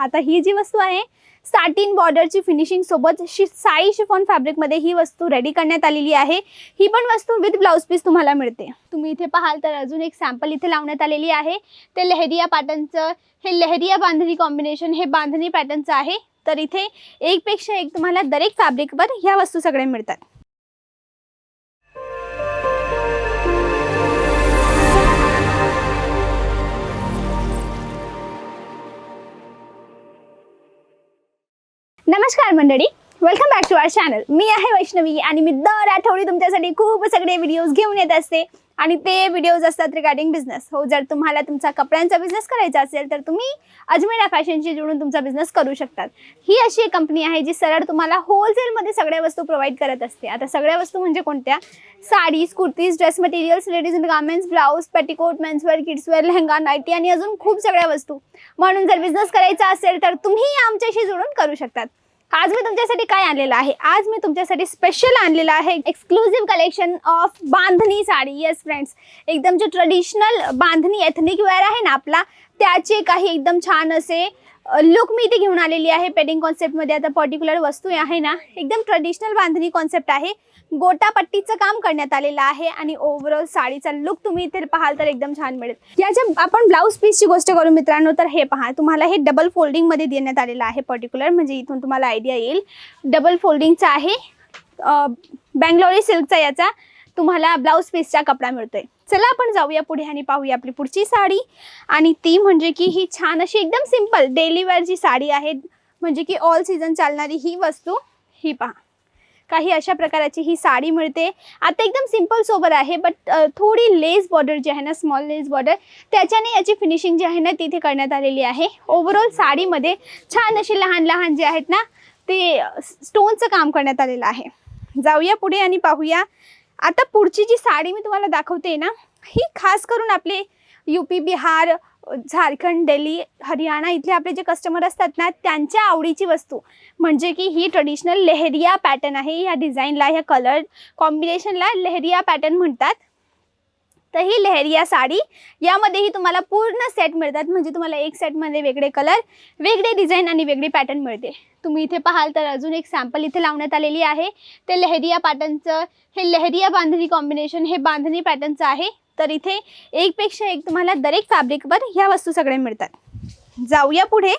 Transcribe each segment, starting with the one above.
आता ही जी वस्तू आहे साटीन बॉर्डरची फिनिशिंग सोबत शि साई शिफॉन फॅब्रिकमध्ये ही वस्तू रेडी करण्यात आलेली आहे. ही पण वस्तू विथ ब्लाऊज पीस तुम्हाला मिळते. तुम्ही इथे पाहाल तर अजून एक सॅम्पल इथे लावण्यात आलेली आहे. ते लेहरिया पॅटर्नचं हे लेहरिया बांधणी कॉम्बिनेशन हे बांधणी पॅटर्नचं आहे. तर इथे एकपेक्षा एक तुम्हाला दरेक फॅब्रिकवर ह्या वस्तू सगळ्या मिळतात. नमस्कार मंडळी. Welcome back to our channel मी आहे वैष्णवी आणि मी दर आठवडी तुमच्यासाठी खूप सगळे व्हिडिओज घेऊन येत असते. आणि ते व्हिडिओज असतात रिगार्डिंग बिझनेस हो जर तुम्हाला तुमचा कपड्यांचा बिझनेस करायचा असेल तर तुम्ही अजमेरा फॅशनशी जोडून तुमचा बिझनेस करू शकतात. ही अशी एक कंपनी आहे जी सरळ तुम्हाला होलसेलमध्ये सगळ्या वस्तू प्रोव्हाइड करत असते. आता सगळ्या वस्तू म्हणजे कोणत्या? Saris kurtis dress materials ladies garments blouse petticoat menswear kidswear lehenga nightie आणि अजून खूप सगळ्या वस्तू. म्हणून जर बिझनेस करायचा असेल तर तुम्ही आमच्याशी जोडून करू शकतात. आज मी तुमच्यासाठी काय आणलेलं आहे? आज मी तुमच्यासाठी स्पेशल आणलेलं आहे एक्सक्लुझिव्ह कलेक्शन ऑफ बांधणी साडी. येस फ्रेंड्स एकदम जे ट्रेडिशनल बांधणी एथनिक वेअर आहे ना आपला त्याचे काही एकदम छान असे लुक मी इथे घेऊन आलेली आहे पेडिंग कॉन्सेप्टमध्ये आता पर्टिक्युलर वस्तू आहे ना एकदम ट्रेडिशनल बांधणी कॉन्सेप्ट आहे. गोटापट्टीचं काम करण्यात आलेलं आहे आणि ओव्हरऑल साडीचा लुक तुम्ही इथे पाहाल तर एकदम छान मिळेल. याच्या आपण ब्लाऊज पीसची गोष्ट करू मित्रांनो तर हे पहा तुम्हाला हे डबल फोल्डिंगमध्ये देण्यात आलेलं आहे पर्टिक्युलर म्हणजे इथून तुम्हाला आयडिया येईल. डबल फोल्डिंगचा आहे बँगलोरी सिल्कचा याचा. तुम्हाला ब्लाऊज पीसचा कपडा मिळतोय. चला आपण जाऊया पुढे आणि पाहूया आपली पुढची साडी. आणि ती म्हणजे की ही छान अशी एकदम सिंपल डेली वेअरची साडी आहे म्हणजे की ऑल सीझन चालणारी ही वस्तू ही पहा. काही अशा प्रकाराची ही साडी मिळते. आता एकदम सिंपल सोबर आहे बट थोडी लेस बॉर्डर जी आहे ना स्मॉल लेस बॉर्डर त्याच्याने याची फिनिशिंग जी आहे ना तिथे करण्यात आलेली आहे. ओव्हरऑल साडीमध्ये छान अशी लहान लहान जे आहेत ना ते स्टोनचं काम करण्यात आलेलं आहे. जाऊया पुढे आणि पाहूया. आता पुढची जी साडी मी तुम्हाला दाखवते ना ही खास करून आपले यू पी बिहार झारखंड दिल्ली हरियाणा इथले आपले जे कस्टमर असतात ना त्यांच्या आवडीची वस्तू. म्हणजे की ही ट्रेडिशनल लेहरिया पॅटर्न आहे ह्या डिझाईनला ह्या कलर कॉम्बिनेशनला लेहरिया पॅटर्न म्हणतात. तर ही लेहरिया साडी. यामध्येही तुम्हाला पूर्ण सेट मिळतात. म्हणजे तुम्हाला एक सेटमध्ये वेगळे कलर वेगळे डिझाईन आणि वेगळी पॅटर्न मिळते. तुम्ही इथे पाहाल तर अजून एक सॅम्पल इथे लावण्यात आलेली आहे. ते लहरिया पॅटर्नचं हे लेहरिया बांधणी कॉम्बिनेशन हे बांधणी पॅटर्नचं आहे. तर इथे एकपेक्षा एक तुम्हाला दरेक फॅब्रिकवर ह्या वस्तू सगळ्या मिळतात. जाऊया पुढे.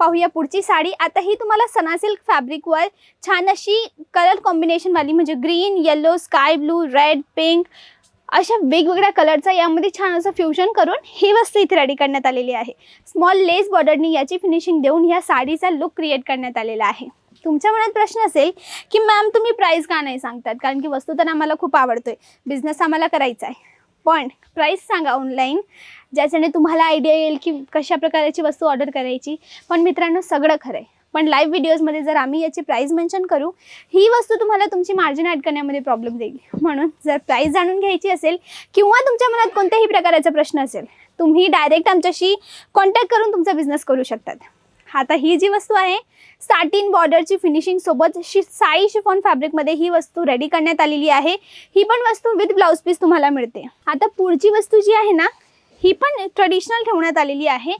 पाहूया पुढची साडी. आता ही तुम्हाला सना सिल्क फॅब्रिकवर छान अशी कलर कॉम्बिनेशनवाली म्हणजे green yellow sky blue red pink अशा वेगवेगळ्या कलरचा यामध्ये छान असं फ्युजन करून ही वस्तू इथे रेडी करण्यात आलेली आहे. स्मॉल लेस बॉर्डरनी याची फिनिशिंग देऊन ह्या साडीचा लुक क्रिएट करण्यात आलेला आहे. तुमच्या मनात प्रश्न असेल की मॅम तुम्ही प्राईस का नाही सांगतात? कारण की वस्तू तर आम्हाला खूप आवडतोय. बिझनेस आम्हाला करायचा आहे. पण प्राईस सांगा ऑनलाईन ज्याच्याने तुम्हाला आयडिया येईल की कशा प्रकारची वस्तू ऑर्डर करायची. पण मित्रांनो सगळं खरं आहे. पण लाईव्ह व्हिडिओजमध्ये जर आम्ही याची प्राईस मेन्शन करू ही वस्तू तुम्हाला तुमची मार्जिन ॲड करण्यामध्ये प्रॉब्लेम देईल. म्हणून जर प्राईस जाणून घ्यायची असेल किंवा तुमच्या मनात कोणत्याही प्रकाराचा प्रश्न असेल तुम्ही डायरेक्ट आमच्याशी कॉन्टॅक्ट करून तुमचा बिझनेस करू शकतात. आता ही जी वस्तू आहे साटीन बॉर्डरची फिनिशिंग सोबत शि साई शिफॉन फॅब्रिकमध्ये ही वस्तू रेडी करण्यात आलेली आहे. ही पण वस्तू विथ ब्लाऊज पीस तुम्हाला मिळते. आता पुढची वस्तू जी आहे ना ही पण ट्रेडिशनल ठेवण्यात आलेली आहे.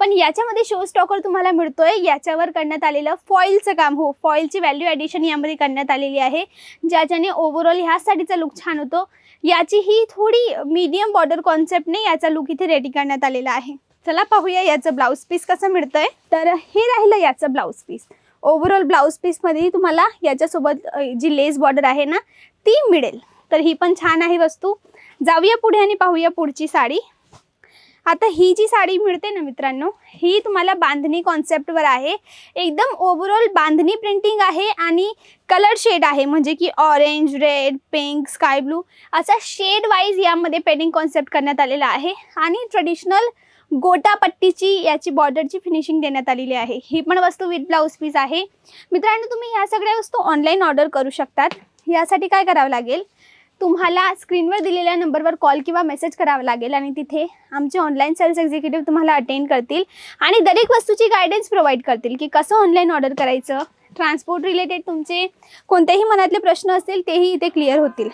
पण याच्यामध्ये शो स्टॉकर तुम्हाला मिळतोय. याच्यावर करण्यात आलेलं फॉईलचं काम. हो फॉईलची व्हॅल्यू ॲडिशन यामध्ये करण्यात आलेली आहे. ज्याच्याने ओव्हरऑल ह्या साडीचा लुक छान होतो याची ही थोडी मीडियम बॉर्डर कॉन्सेप्टने याचा लुक इथे रेडी करण्यात आलेला आहे. चला पाहूया याचं ब्लाऊज पीस कसं मिळतंय. तर हे राहिलं याचं ब्लाऊज पीस ओव्हरऑल ब्लाऊज पीसमध्ये तुम्हाला याच्यासोबत जी लेस बॉर्डर आहे ना ती मिळेल. तर ही पण छान आहे वस्तू. जाऊया पुढे आणि पाहूया पुढची साडी. आता ही जी साडी मिळते ना मित्रांनो ही तुम्हाला बांधणी कॉन्सेप्टवर आहे. एकदम ओव्हरऑल बांधणी प्रिंटिंग आहे आणि कलर शेड आहे. म्हणजे की orange red pink sky blue असा शेड वाईज यामध्ये पेंटिंग कॉन्सेप्ट करण्यात आलेला आहे. आणि ट्रेडिशनल गोटापट्टीची याची बॉर्डरची फिनिशिंग देण्यात आलेली आहे. ही पण वस्तू विथ ब्लाऊज पीस आहे. मित्रांनो तुम्ही ह्या सगळ्या वस्तू ऑनलाईन ऑर्डर करू शकतात. यासाठी काय करावं लागेल? तुम्हाला स्क्रीनवर दिलेल्या नंबरवर कॉल किंवा मेसेज करावा लागेल आणि तिथे आमचे ऑनलाईन सेल्स एक्झिक्युटिव्ह तुम्हाला अटेंड करतील आणि दरेक वस्तूची गायडन्स प्रोव्हाइड करतील की कसं ऑनलाईन ऑर्डर करायचं ट्रान्सपोर्ट रिलेटेड तुमचे कोणतेही मनातले प्रश्न असतील तेही इथे क्लिअर होतील.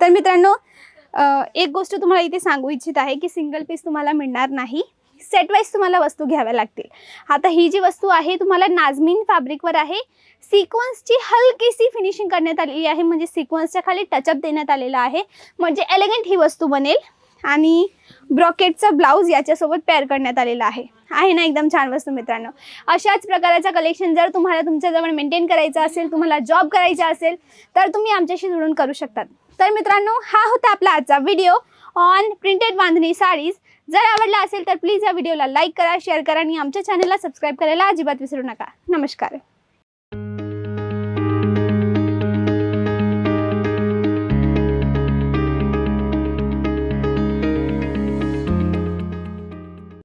तर मित्रांनो एक गोष्ट तुम्हाला इथे सांगू इच्छित आहे की सिंगल पीस तुम्हाला मिळणार नाही. सेटवाईज तुम्हाला वस्तू घ्याव्या लागतील. आता ही जी वस्तू आहे तुम्हाला नाजमीन फॅब्रिकवर आहे. सिक्वन्सची हलकीशी फिनिशिंग करण्यात आलेली आहे. म्हणजे सिक्वन्सच्या खाली टचअप देण्यात आलेला आहे. म्हणजे एलिगंट ही वस्तू बनेल. आणि ब्रॉकेटचा ब्लाऊज याच्यासोबत पेअर करण्यात आलेला आहे. आहे ना एकदम छान वस्तू मित्रांनो? अशाच प्रकारचं कलेक्शन जर तुम्हाला तुमच्याजवळ मेंटेन करायचं असेल तुम्हाला जॉब करायचा असेल तर तुम्ही आमच्याशी जुळून करू शकतात. तर मित्रांनो हा होता आपला आजचा video on printed bandhani saris. जर आवडला असेल तर प्लीज या व्हिडिओला लाईक करा शेअर करा आणि आमच्या चॅनलला सबस्क्राईब करायला अजिबात विसरू नका. नमस्कार.